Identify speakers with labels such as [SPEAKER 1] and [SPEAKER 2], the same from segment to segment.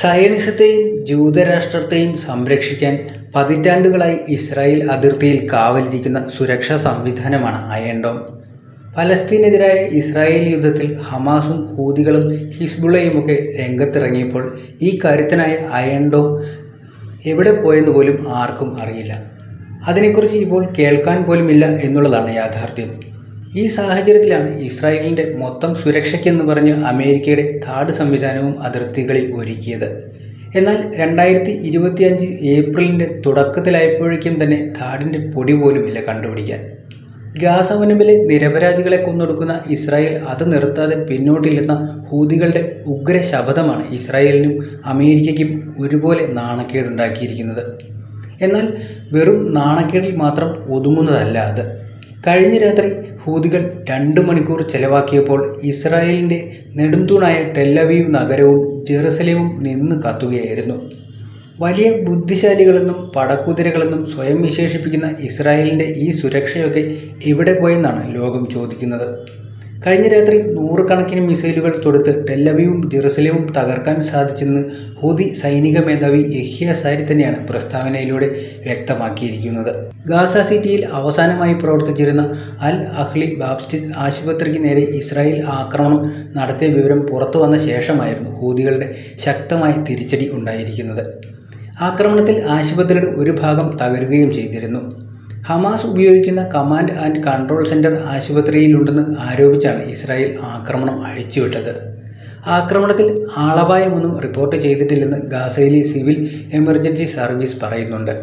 [SPEAKER 1] സയനിസത്തെയും ജൂതരാഷ്ട്രത്തെയും സംരക്ഷിക്കാൻ പതിറ്റാണ്ടുകളായി ഇസ്രായേൽ അതിർത്തിയിൽ കാവലിരിക്കുന്ന സുരക്ഷാ സംവിധാനമാണ് അയൺ പലസ്തീനെതിരായ ഇസ്രായേൽ യുദ്ധത്തിൽ ഹമാസും ഹൂതികളും ഹിസ്ബുള്ളയുമൊക്കെ രംഗത്തിറങ്ങിയപ്പോൾ ഈ കരുത്തനായ അയൺഡോം എവിടെ പോയെന്ന് പോലും ആർക്കും അറിയില്ല. അതിനെക്കുറിച്ച് ഇപ്പോൾ കേൾക്കാൻ പോലുമില്ല എന്നുള്ളതാണ് യാഥാർത്ഥ്യം. ഈ സാഹചര്യത്തിലാണ് ഇസ്രായേലിന്റെ മൊത്തം സുരക്ഷയ്ക്കെന്ന് പറഞ്ഞ് അമേരിക്കയുടെ താട് സംവിധാനവും അതിർത്തികളിൽ ഒരുക്കിയത്. എന്നാൽ രണ്ടായിരത്തി ഇരുപത്തിയഞ്ച് ഏപ്രിലിന്റെ തുടക്കത്തിലായപ്പോഴേക്കും തന്നെ താടിന്റെ പൊടി പോലുമില്ല കണ്ടുപിടിക്കാൻ. ഗാസ മുനമ്പിലെ നിരപരാധികളെ കൊന്നൊടുക്കുന്ന ഇസ്രായേൽ അത് നിർത്താതെ പിന്നോട്ടില്ലെന്ന ഹൂതികളുടെ ഉഗ്ര ശബ്ദമാണ് ഇസ്രായേലിനും അമേരിക്കയ്ക്കും ഒരുപോലെ നാണക്കേടുണ്ടാക്കിയിരിക്കുന്നത്. എന്നാൽ വെറും നാണക്കേടിൽ മാത്രം ഒതുങ്ങുന്നതല്ല അത്. കഴിഞ്ഞ രാത്രി ഹൂതികൾ രണ്ട് മണിക്കൂർ ചെലവാക്കിയപ്പോൾ ഇസ്രായേലിന്റെ നെടുംതൂണായ ടെല്ലവീവ് നഗരവും ജെറുസലേമും നിന്ന് കത്തുകയായിരുന്നു. വലിയ ബുദ്ധിശാലികളെന്നും പടക്കുതിരകളെന്നും സ്വയം വിശേഷിപ്പിക്കുന്ന ഇസ്രായേലിന്റെ ഈ സുരക്ഷയൊക്കെ എവിടെ പോയെന്നാണ് ലോകം ചോദിക്കുന്നത്. കഴിഞ്ഞ രാത്രി നൂറുകണക്കിന് മിസൈലുകൾ തൊടുത്ത് ടെല്ലവിയും ജെറുസലേമും തകർക്കാൻ സാധിച്ചെന്ന് ഹൂതി സൈനിക മേധാവി യഹ്യ സാരി തന്നെയാണ് പ്രസ്താവനയിലൂടെ വ്യക്തമാക്കിയിരിക്കുന്നത്. ഗാസ സിറ്റിയിൽ അവസാനമായി പ്രവർത്തിച്ചിരുന്ന അൽ അഹ്ലി ബാപ്റ്റിസ്റ്റ് ആശുപത്രിക്ക് നേരെ ഇസ്രായേൽ ആക്രമണം നടത്തിയ വിവരം പുറത്തു വന്ന ശേഷമായിരുന്നു ഹൂതികളുടെ ശക്തമായ തിരിച്ചടി ഉണ്ടായിരിക്കുന്നത്. ആക്രമണത്തിൽ ആശുപത്രിയുടെ ഒരു ഭാഗം തകരുകയും ചെയ്തിരുന്നു. ഹമാസ് ഉപയോഗിക്കുന്ന കമാൻഡ് ആൻഡ് കൺട്രോൾ സെന്റർ ആശുപത്രിയിലുണ്ടെന്ന് ആരോപിച്ചാണ് ഇസ്രായേൽ ആക്രമണം അഴിച്ചുവിട്ടത്. ആക്രമണത്തിൽ ആളപായമൊന്നും റിപ്പോർട്ട് ചെയ്തിട്ടില്ലെന്ന് ഗാസയിലെ സിവിൽ എമർജൻസി സർവീസ് പറയുന്നുണ്ട്.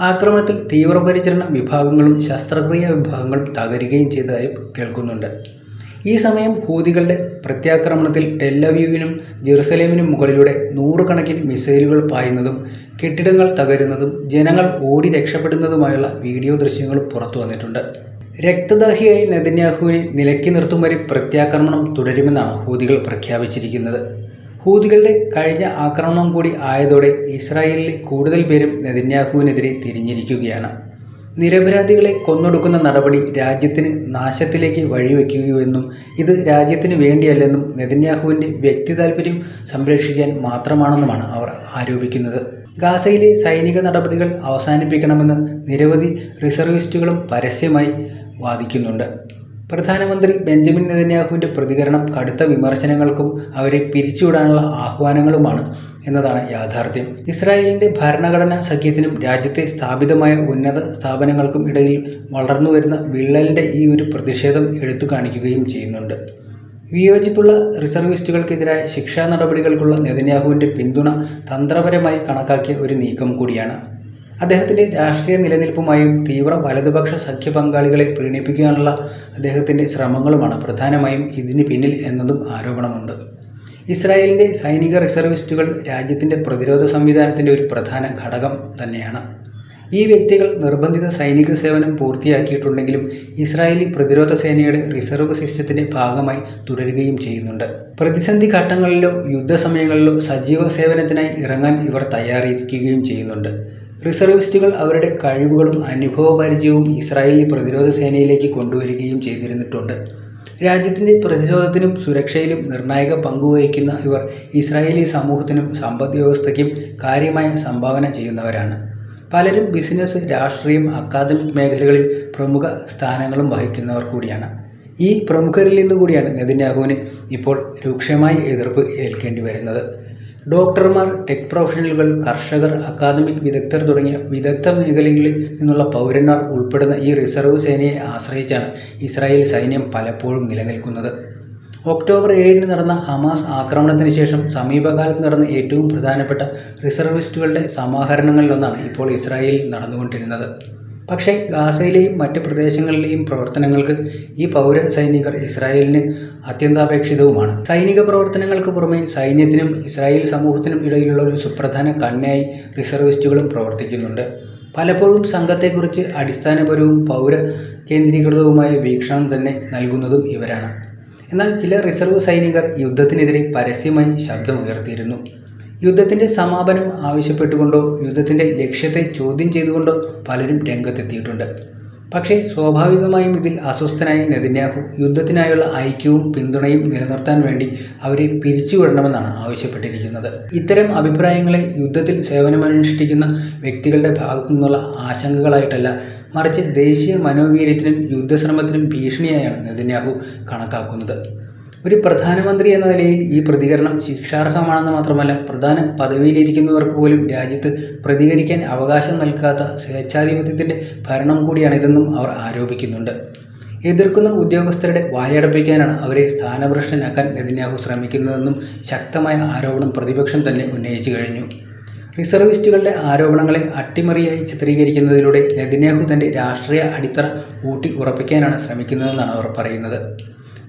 [SPEAKER 1] ആക്രമണത്തിൽ തീവ്രപരിചരണ വിഭാഗങ്ങളും ശസ്ത്രക്രിയാ വിഭാഗങ്ങളും തകരുകയും ചെയ്തതായും കേൾക്കുന്നുണ്ട്. ഈ സമയം ഹൂതികളുടെ പ്രത്യാക്രമണത്തിൽ ടെല്ലവ്യൂവിനും ജെറുസലേമിനും മുകളിലൂടെ നൂറുകണക്കിന് മിസൈലുകൾ പായുന്നതും കെട്ടിടങ്ങൾ തകരുന്നതും ജനങ്ങൾ ഓടി രക്ഷപ്പെടുന്നതുമായുള്ള വീഡിയോ ദൃശ്യങ്ങളും പുറത്തുവന്നിട്ടുണ്ട്. രക്തദാഹിയായി നെതന്യാഹുവിനെ നിലക്കി നിർത്തും വരെ പ്രത്യാക്രമണം തുടരുമെന്നാണ് ഹൂതികൾ പ്രഖ്യാപിച്ചിരിക്കുന്നത്. ഹൂതികളുടെ കഴിഞ്ഞ ആക്രമണം കൂടി ആയതോടെ ഇസ്രായേലിലെ കൂടുതൽ പേരും നെതന്യാഹുവിനെതിരെ തിരിഞ്ഞിരിക്കുകയാണ്. നിരപരാധികളെ കൊന്നൊടുക്കുന്ന നടപടി രാജ്യത്തിന് നാശത്തിലേക്ക് വഴിവെക്കുകയെന്നും ഇത് രാജ്യത്തിന് വേണ്ടിയല്ലെന്നും നെതിന്യാഹുവിന്റെ വ്യക്തി താല്പര്യം സംരക്ഷിക്കാൻ മാത്രമാണെന്നുമാണ് അവർ ആരോപിക്കുന്നത്. ഗാസയിലെ സൈനിക നടപടികൾ അവസാനിപ്പിക്കണമെന്ന് നിരവധി റിസർവിസ്റ്റുകളും പരസ്യമായി വാദിക്കുന്നുണ്ട്. പ്രധാനമന്ത്രി ബെഞ്ചമിൻ നെതന്യാഹുവിന്റെ പ്രതികരണം കടുത്ത വിമർശനങ്ങൾക്കും അവരെ പിരിച്ചുവിടാനുള്ള ആഹ്വാനങ്ങളുമാണ് എന്നതാണ് യാഥാർത്ഥ്യം. ഇസ്രായേലിന്റെ ഭരണഘടനാ സഖ്യത്തിനും രാജ്യത്തെ സ്ഥാപിതമായ ഉന്നത സ്ഥാപനങ്ങൾക്കും ഇടയിൽ വളർന്നുവരുന്ന വിള്ളലിന്റെ ഈ ഒരു പ്രതിഷേധം എടുത്തു കാണിക്കുകയും ചെയ്യുന്നുണ്ട്. വിയോജിപ്പുള്ള റിസർവിസ്റ്റുകൾക്കെതിരായ ശിക്ഷാ നടപടികൾക്കുള്ള നെതന്യാഹുവിന്റെ പിന്തുണ തന്ത്രപരമായി കണക്കാക്കിയ ഒരു നീക്കം കൂടിയാണ്. അദ്ദേഹത്തിന്റെ രാഷ്ട്രീയ നിലനിൽപ്പുമായും തീവ്ര വലതുപക്ഷ സഖ്യ പങ്കാളികളെ പ്രീണിപ്പിക്കാനുള്ള അദ്ദേഹത്തിന്റെ ശ്രമങ്ങളുമാണ് പ്രധാനമായും ഇതിന് പിന്നിൽ എന്നതും ആരോപണമുണ്ട്. ഇസ്രായേലിന്റെ സൈനിക റിസർവിസ്റ്റുകൾ രാജ്യത്തിന്റെ പ്രതിരോധ സംവിധാനത്തിന്റെ ഒരു പ്രധാന ഘടകം തന്നെയാണ്. ഈ വ്യക്തികൾ നിർബന്ധിത സൈനിക സേവനം പൂർത്തിയാക്കിയിട്ടുണ്ടെങ്കിലും ഇസ്രായേലി പ്രതിരോധ സേനയുടെ റിസർവ് സിസ്റ്റത്തിന്റെ ഭാഗമായി തുടരുകയും ചെയ്യുന്നുണ്ട്. പ്രതിസന്ധി ഘട്ടങ്ങളിലോ യുദ്ധസമയങ്ങളിലോ സജീവ സേവനത്തിനായി ഇറങ്ങാൻ ഇവർ തയ്യാറായിരിക്കുകയും ചെയ്യുന്നുണ്ട്. റിസർവിസ്റ്റുകൾ അവരുടെ കഴിവുകളും അനുഭവപരിചയവും ഇസ്രായേലി പ്രതിരോധ സേനയിലേക്ക് കൊണ്ടുവരികയും ചെയ്തിരുന്നിട്ടുണ്ട്. രാജ്യത്തിന്റെ പ്രതിരോധത്തിനും സുരക്ഷയിലും നിർണായക പങ്കുവഹിക്കുന്ന ഇവർ ഇസ്രായേലി സമൂഹത്തിനും സമ്പദ് വ്യവസ്ഥയ്ക്കും കാര്യമായ സംഭാവന ചെയ്യുന്നവരാണ്. പലരും ബിസിനസ്, രാഷ്ട്രീയം, അക്കാദമിക് മേഖലകളിൽ പ്രമുഖ സ്ഥാനങ്ങളും വഹിക്കുന്നവർ കൂടിയാണ്. ഈ പ്രമുഖരിൽ നിന്നുകൂടിയാണ് നെതിന്യാഹുവിന് ഇപ്പോൾ രൂക്ഷമായ എതിർപ്പ് ഏൽക്കേണ്ടിവരുന്നത്. ഡോക്ടർമാർ, ടെക് പ്രൊഫഷണലുകൾ, കർഷകർ, അക്കാദമിക് വിദഗ്ധർ തുടങ്ങിയ വിദഗ്ധ മേഖലകളിൽ നിന്നുള്ള പൗരന്മാർ ഉൾപ്പെടുന്ന ഈ റിസർവ് സേനയെ ആശ്രയിച്ചാണ് ഇസ്രായേൽ സൈന്യം പലപ്പോഴും നിലനിൽക്കുന്നത്. ഒക്ടോബർ ഏഴിന് നടന്ന ഹമാസ് ആക്രമണത്തിന് ശേഷം സമീപകാലത്ത് നടന്ന ഏറ്റവും പ്രധാനപ്പെട്ട റിസർവിസ്റ്റുകളുടെ സമാഹരണങ്ങളിലൊന്നാണ് ഇപ്പോൾ ഇസ്രായേലിൽ നടന്നുകൊണ്ടിരുന്നത്. പക്ഷേ ഗാസയിലെയും മറ്റ് പ്രദേശങ്ങളിലെയും പ്രവർത്തനങ്ങൾക്ക് ഈ പൗര സൈനികർ ഇസ്രായേലിന് അത്യന്താപേക്ഷിതവുമാണ്. സൈനിക പ്രവർത്തനങ്ങൾക്ക് പുറമെ സൈന്യത്തിനും ഇസ്രായേൽ സമൂഹത്തിനും ഇടയിലുള്ള ഒരു സുപ്രധാന കണ്ണിയായി റിസർവിസ്റ്റുകളും പ്രവർത്തിക്കുന്നുണ്ട്. പലപ്പോഴും സംഘത്തെക്കുറിച്ച് അടിസ്ഥാനപരവും പൗര കേന്ദ്രീകൃതവുമായ വീക്ഷണം തന്നെ നൽകുന്നതും ഇവരാണ്. എന്നാൽ ചില റിസർവ് സൈനികർ യുദ്ധത്തിനെതിരെ പരസ്യമായി ശബ്ദമുയർത്തിയിരുന്നു. യുദ്ധത്തിന്റെ സമാപനം ആവശ്യപ്പെട്ടുകൊണ്ടോ യുദ്ധത്തിന്റെ ലക്ഷ്യത്തെ ചോദ്യം ചെയ്തുകൊണ്ടോ പലരും രംഗത്തെത്തിയിട്ടുണ്ട്. പക്ഷേ സ്വാഭാവികമായും ഇതിൽ അസ്വസ്ഥനായ നെതന്യാഹു യുദ്ധത്തിനായുള്ള ഐക്യവും പിന്തുണയും നിലനിർത്താൻ വേണ്ടി അവരെ പിരിച്ചുവിടണമെന്നാണ് ആവശ്യപ്പെട്ടിരിക്കുന്നത് ഇത്തരം അഭിപ്രായങ്ങളെ യുദ്ധത്തിൽ സേവനമനുഷ്ഠിക്കുന്ന വ്യക്തികളുടെ ഭാഗത്തു നിന്നുള്ള ആശങ്കകളായിട്ടല്ല മറിച്ച് ദേശീയ മനോവീര്യത്തിനും യുദ്ധശ്രമത്തിനും ഭീഷണിയായാണ് നെതന്യാഹു കണക്കാക്കുന്നത് ഒരു പ്രധാനമന്ത്രി എന്ന നിലയിൽ ഈ പ്രതികരണം ശിക്ഷാർഹമാണെന്ന് മാത്രമല്ല പ്രധാന പദവിയിലിരിക്കുന്നവർക്ക് പോലും രാജ്യത്ത് പ്രതികരിക്കാൻ അവകാശം നൽകാത്ത സ്വേച്ഛാധിപത്യത്തിന്റെ ഭരണം കൂടിയാണിതെന്നും അവർ ആരോപിക്കുന്നുണ്ട്. എതിർക്കുന്ന ഉദ്യോഗസ്ഥരുടെ വായടപ്പിക്കാനാണ് അവരെ സ്ഥാനഭ്രഷ്ടനാക്കാൻ നെതിന്യാഹു ശ്രമിക്കുന്നതെന്നും ശക്തമായ ആരോപണം പ്രതിപക്ഷം തന്നെ ഉന്നയിച്ചു കഴിഞ്ഞു. റിസർവിസ്റ്റുകളുടെ ആരോപണങ്ങളെ അട്ടിമറിയായി ചിത്രീകരിക്കുന്നതിലൂടെ നെതിന്യാഹു തന്റെ രാഷ്ട്രീയ അടിത്തറ ഊട്ടി ഉറപ്പിക്കാനാണ് ശ്രമിക്കുന്നതെന്നാണ് അവർ പറയുന്നത്.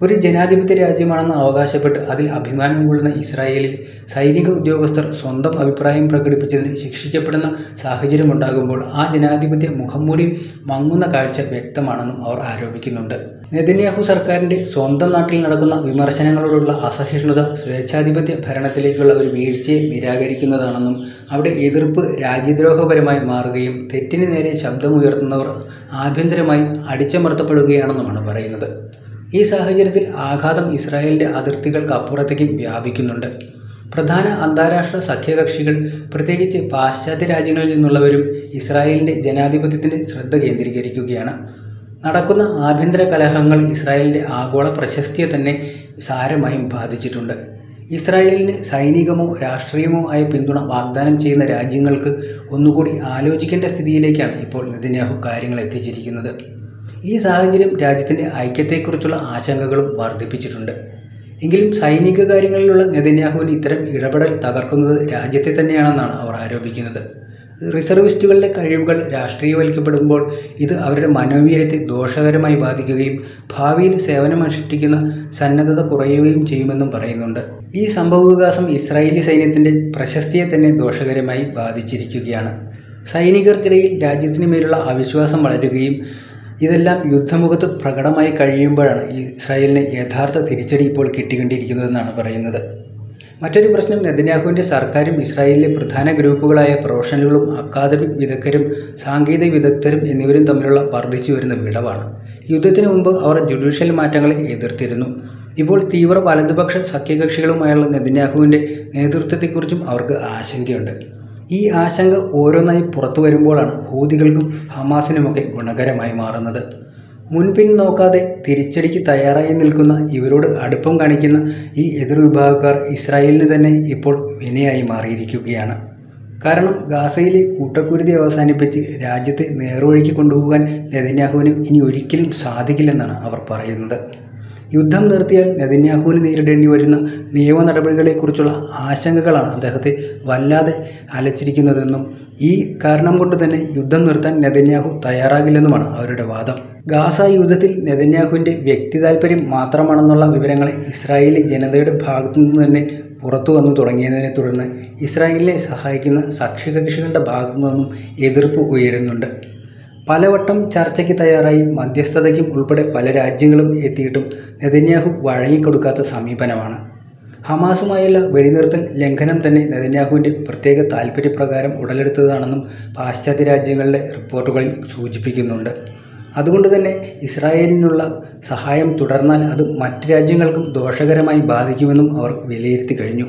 [SPEAKER 1] ഒരു ജനാധിപത്യ രാജ്യമാണെന്ന് അവകാശപ്പെട്ട് അതിൽ അഭിമാനം കൊള്ളുന്ന ഇസ്രായേലിൽ സൈനിക ഉദ്യോഗസ്ഥർ സ്വന്തം അഭിപ്രായം പ്രകടിപ്പിച്ചതിന് ശിക്ഷിക്കപ്പെടുന്ന സാഹചര്യമുണ്ടാകുമ്പോൾ ആ ജനാധിപത്യ മുഖംമൂടി മങ്ങുന്ന കാഴ്ച വ്യക്തമാണെന്നും അവർ ആരോപിക്കുന്നുണ്ട്. നെതന്യാഹു സർക്കാരിന്റെ സ്വന്തം നാട്ടിൽ നടക്കുന്ന വിമർശനങ്ങളോടുള്ള അസഹിഷ്ണുത സ്വേച്ഛാധിപത്യ ഭരണത്തിലേക്കുള്ള ഒരു വീഴ്ചയെ നിരാകരിക്കുന്നതാണെന്നും അവിടെ എതിർപ്പ് രാജ്യദ്രോഹപരമായി മാറുകയും തെറ്റിന് നേരെ ശബ്ദമുയർത്തുന്നവർ ആഭ്യന്തരമായി അടിച്ചമർത്തപ്പെടുകയാണെന്നുമാണ് പറയുന്നത്. ഈ സാഹചര്യത്തിൽ ആഘാതം ഇസ്രായേലിന്റെ അതിർത്തികൾക്ക് അപ്പുറത്തേക്കും വ്യാപിക്കുന്നുണ്ട്. പ്രധാന അന്താരാഷ്ട്ര സഖ്യകക്ഷികൾ പ്രത്യേകിച്ച് പാശ്ചാത്യ രാജ്യങ്ങളിൽ നിന്നുള്ളവരും ഇസ്രായേലിന്റെ ജനാധിപത്യത്തിന് ശ്രദ്ധ കേന്ദ്രീകരിക്കുകയാണ്. നടക്കുന്ന ആഭ്യന്തര കലഹങ്ങൾ ഇസ്രായേലിന്റെ ആഗോള പ്രശസ്തിയെ തന്നെ സാരമായും ബാധിച്ചിട്ടുണ്ട്. ഇസ്രായേലിന് സൈനികമോ രാഷ്ട്രീയമോ ആയ പിന്തുണ വാഗ്ദാനം ചെയ്യുന്ന രാജ്യങ്ങൾക്ക് ഒന്നുകൂടി ആലോചിക്കേണ്ട സ്ഥിതിയിലേക്കാണ് ഇപ്പോൾ നെതന്യാഹു കാര്യങ്ങൾ എത്തിച്ചിരിക്കുന്നത്. ഈ സാഹചര്യം രാജ്യത്തിന്റെ ഐക്യത്തെക്കുറിച്ചുള്ള ആശങ്കകളും വർദ്ധിപ്പിച്ചിട്ടുണ്ട്. എങ്കിലും സൈനിക കാര്യങ്ങളിലുള്ള നെതന്യാഹുവിന് ഇത്തരം ഇടപെടൽ തകർക്കുന്നത് രാജ്യത്തെ തന്നെയാണെന്നാണ് അവർ ആരോപിക്കുന്നത്. റിസർവിസ്റ്റുകളുടെ കഴിവുകൾ രാഷ്ട്രീയവൽക്കപ്പെടുമ്പോൾ ഇത് അവരുടെ മനോവീര്യത്തെ ദോഷകരമായി ബാധിക്കുകയും ഭാവിയിൽ സേവനമനുഷ്ഠിക്കുന്ന സന്നദ്ധത കുറയുകയും ചെയ്യുമെന്നും പറയുന്നുണ്ട്. ഈ സംഭവവികാസം ഇസ്രായേലി സൈന്യത്തിന്റെ പ്രശസ്തിയെ തന്നെ ദോഷകരമായി ബാധിച്ചിരിക്കുകയാണ്. സൈനികർക്കിടയിൽ രാജ്യത്തിന് മേലുള്ള അവിശ്വാസം വളരുകയും ഇതെല്ലാം യുദ്ധമുഖത്ത് പ്രകടമായി കഴിയുമ്പോഴാണ് ഇസ്രായേലിന് യഥാർത്ഥ തിരിച്ചടി ഇപ്പോൾ കിട്ടിക്കൊണ്ടിരിക്കുന്നതെന്നാണ് പറയുന്നത്. മറ്റൊരു പ്രശ്നം നെതന്യാഹുവിന്റെ സർക്കാരും ഇസ്രായേലിലെ പ്രധാന ഗ്രൂപ്പുകളായ പ്രൊഫഷണലുകളും അക്കാദമിക് വിദഗ്ധരും സാങ്കേതിക വിദഗ്ധരും എന്നിവരും തമ്മിലുള്ള വർദ്ധിച്ചു വരുന്ന വിടവാണ്. യുദ്ധത്തിന് മുമ്പ് അവർ ജുഡീഷ്യൽ മാറ്റങ്ങളെ എതിർത്തിരുന്നു. ഇപ്പോൾ തീവ്ര വലതുപക്ഷ സഖ്യകക്ഷികളുമായുള്ള നെതന്യാഹുവിന്റെ നേതൃത്വത്തെക്കുറിച്ചും അവർക്ക് ആശങ്കയുണ്ട്. ഈ ആശങ്ക ഓരോന്നായി പുറത്തു വരുമ്പോഴാണ് ഹൂതികൾക്കും ഹമാസിനുമൊക്കെ ഗുണകരമായി മാറുന്നത്. മുൻപിൻ നോക്കാതെ തിരിച്ചടിക്ക് തയ്യാറായി നിൽക്കുന്ന ഇവരോട് അടുപ്പം കാണിക്കുന്ന ഈ എതിർവിഭാഗക്കാർ ഇസ്രായേലിന് തന്നെ ഇപ്പോൾ വിനയായി മാറിയിരിക്കുകയാണ്. കാരണം ഗാസയിലെ കൂട്ടക്കുരുതി അവസാനിപ്പിച്ച് രാജ്യത്തെ നേർവഴിക്ക് കൊണ്ടുപോകാൻ നെതന്യാഹുവിന് ഇനി ഒരിക്കലും സാധിക്കില്ലെന്നാണ് അവർ പറയുന്നത്. യുദ്ധം നിർത്തിയാൽ നെതന്യാഹുവിന് നേരിടേണ്ടി വരുന്ന നിയമ നടപടികളെക്കുറിച്ചുള്ള ആശങ്കകളാണ് അദ്ദേഹത്തെ വല്ലാതെ അലച്ചിരിക്കുന്നതെന്നും ഈ കാരണം കൊണ്ട് തന്നെ യുദ്ധം നിർത്താൻ നെതന്യാഹു തയ്യാറാകില്ലെന്നുമാണ് അവരുടെ വാദം. ഗാസ യുദ്ധത്തിൽ നെതന്യാഹുവിന്റെ വ്യക്തി താല്പര്യം മാത്രമാണെന്നുള്ള വിവരങ്ങൾ ഇസ്രായേലി ജനതയുടെ ഭാഗത്തു നിന്ന് തന്നെ പുറത്തു വന്നു തുടങ്ങിയതിനെ തുടർന്ന് ഇസ്രായേലിനെ സഹായിക്കുന്ന സഖ്യകക്ഷികളുടെ ഭാഗത്തു നിന്നും എതിർപ്പ് ഉയരുന്നുണ്ട്. പലവട്ടം ചർച്ചയ്ക്ക് തയ്യാറായി മധ്യസ്ഥതയ്ക്കും ഉൾപ്പെടെ പല രാജ്യങ്ങളും എത്തിയിട്ടും നെതന്യാഹു വഴങ്ങിക്കൊടുക്കാത്ത സമീപനമാണ്. ഹമാസുമായുള്ള വെടിനിർത്തൽ ലംഘനം തന്നെ നെതന്യാഹുവിന്റെ പ്രത്യേക താൽപ്പര്യപ്രകാരം ഉടലെടുത്തതാണെന്നും പാശ്ചാത്യ രാജ്യങ്ങളുടെ റിപ്പോർട്ടുകളിൽ സൂചിപ്പിക്കുന്നുണ്ട്. അതുകൊണ്ട് തന്നെ ഇസ്രായേലിനുള്ള സഹായം തുടർന്നാൽ അത് മറ്റ് രാജ്യങ്ങൾക്കും ദോഷകരമായി ബാധിക്കുമെന്നും അവർ വിലയിരുത്തി കഴിഞ്ഞു.